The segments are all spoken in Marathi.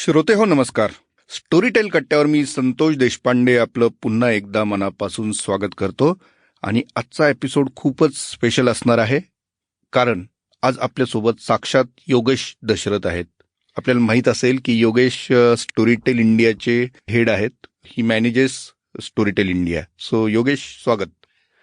श्रोते हो नमस्कार. स्टोरीटेल कट्ट्यावर मी संतोष देशपांडे आपलं पुन्हा एकदा मनापासून स्वागत करतो आणि आजचा एपिसोड खूपच स्पेशल असणार आहे. कारण आज आपल्यासोबत साक्षात योगेश दशरथ आहेत. आपल्याला माहीत असेल की योगेश स्टोरीटेल इंडियाचे हेड आहेत. ही manages Storytel India. So Yogesh स्वागत.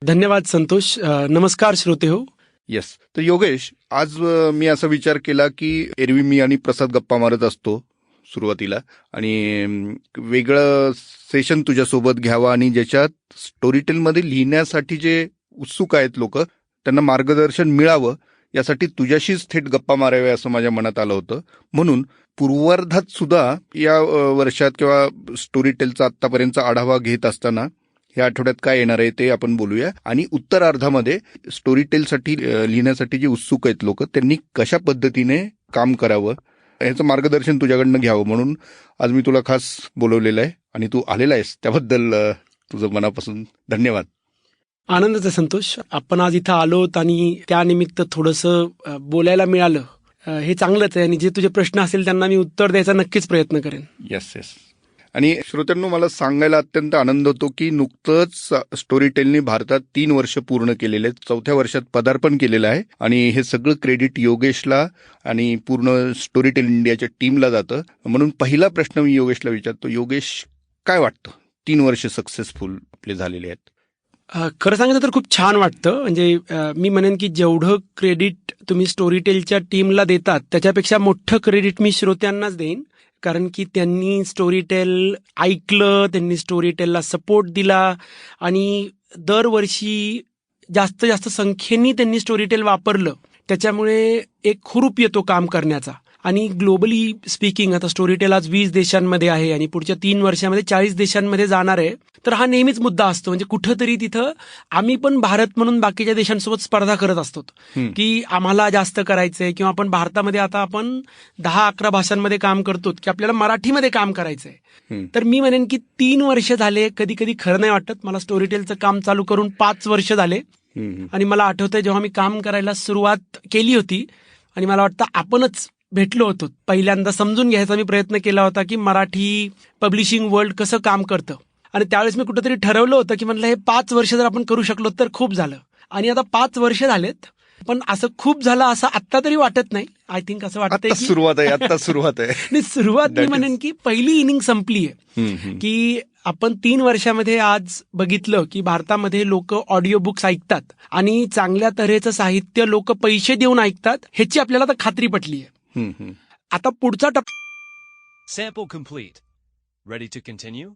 धन्यवाद संतोष. नमस्कार श्रोते हो. येस तर योगेश आज मी असा विचार केला की एरवी मी आणि प्रसाद गप्पा मारत असतो. सुरुवातीला. आणि वेगळं सेशन तुझ्यासोबत घ्यावं आणि ज्याच्यात स्टोरीटेलमध्ये लिहिण्यासाठी जे उत्सुक आहेत लोक त्यांना मार्गदर्शन मिळावं यासाठी तुझ्याशीच थेट गप्पा माराव्या असं माझ्या मनात आलं होतं. म्हणून पूर्वार्धात सुद्धा या वर्षात किंवा स्टोरीटेलचा आत्तापर्यंतचा आढावा घेत असताना या आठवड्यात काय येणार आहे ते आपण बोलूया. आणि उत्तरार्धामध्ये स्टोरी टेलसाठी लिहिण्यासाठी जे उत्सुक आहेत लोक त्यांनी कशा पद्धतीने काम करावं याचं मार्गदर्शन तुझ्याकडनं घ्यावं म्हणून आज मी तुला खास बोलवलेलं आहे आणि तू आलेला आहेस. त्याबद्दल तुझं मनापासून धन्यवाद. आनंदच संतोष. आपण आज इथं आलोत आणि त्यानिमित्त थोडंसं बोलायला मिळालं. हे चांगलंच आहे आणि जे तुझे प्रश्न असतील त्यांना मी उत्तर द्यायचा नक्कीच प्रयत्न करेन. येस येस आणि श्रोत्यांनो मला सांगायला अत्यंत आनंद होतो की नुकतंच स्टोरी टेलनी भारतात तीन वर्ष पूर्ण केलेले आहेत. चौथ्या वर्षात पदार्पण केलेलं आहे आणि हे सगळं क्रेडिट योगेशला आणि पूर्ण स्टोरी टेल इंडियाच्या टीमला जातं. म्हणून पहिला प्रश्न मी योगेशला विचारतो योगेश काय वाटतं? तीन वर्ष सक्सेसफुल आपले झालेले आहेत. खरं सांगायचं तर खूप छान वाटतं. म्हणजे मी म्हणेन की जेवढं क्रेडिट तुम्ही स्टोरी टेलच्या टीमला देतात त्याच्यापेक्षा मोठं क्रेडिट मी श्रोत्यांनाच देईन. कारण की त्यांनी स्टोरी टेल ऐकलं त्यांनी स्टोरी टेलला सपोर्ट दिला आणि दरवर्षी जास्त जास्त संख्येने त्यांनी स्टोरी टेल वापरलं. त्याच्यामुळे एक हुरूप येतो काम करण्याचा. आणि ग्लोबली स्पीकिंग आता स्टोरी टेल आज वीस देशांमध्ये आहे आणि पुढच्या तीन वर्षामध्ये चाळीस देशांमध्ये जाणार आहे तर हा नेहमीच मुद्दा असतो म्हणजे कुठंतरी तिथं आम्ही पण भारत म्हणून बाकीच्या देशांसोबत स्पर्धा करत असतो. की आम्हाला जास्त करायचंय किंवा आपण भारतामध्ये आता आपण दहा अकरा भाषांमध्ये काम करतो की आपल्याला मराठीमध्ये काम करायचंय. तर मी म्हणेन की तीन वर्ष झाले कधी कधी खरं नाही वाटत मला स्टोरी टेलचं काम चालू करून पाच वर्ष झाले. आणि मला आठवतंय जेव्हा मी काम करायला सुरुवात केली होती आणि मला वाटतं आपणच भेटलो होतो. पहिल्यांदा समजून घ्यायचा मी प्रयत्न केला होता की मराठी पब्लिशिंग वर्ल्ड कसं काम करतं. आणि त्यावेळेस मी कुठेतरी ठरवलं होतं की म्हणलं हे पाच वर्ष जर आपण करू शकलो तर खूप झालं. आणि आता पाच वर्ष झालेत पण असं खूप झालं असं आत्ता तरी वाटत नाही. आय थिंक असं की सुरुवात आहे आता सुरुवात आहे. नाही, सुरुवात मी म्हणेन की पहिली इनिंग संपली आहे. की आपण तीन वर्षामध्ये आज बघितलं की भारतामध्ये लोक ऑडिओ बुक्स ऐकतात आणि चांगल्या तऱ्हेचं साहित्य लोक पैसे देऊन ऐकतात ह्याची आपल्याला आता खात्री पटली आहे. आता पुढचा टप्पा Sample complete. Ready to continue?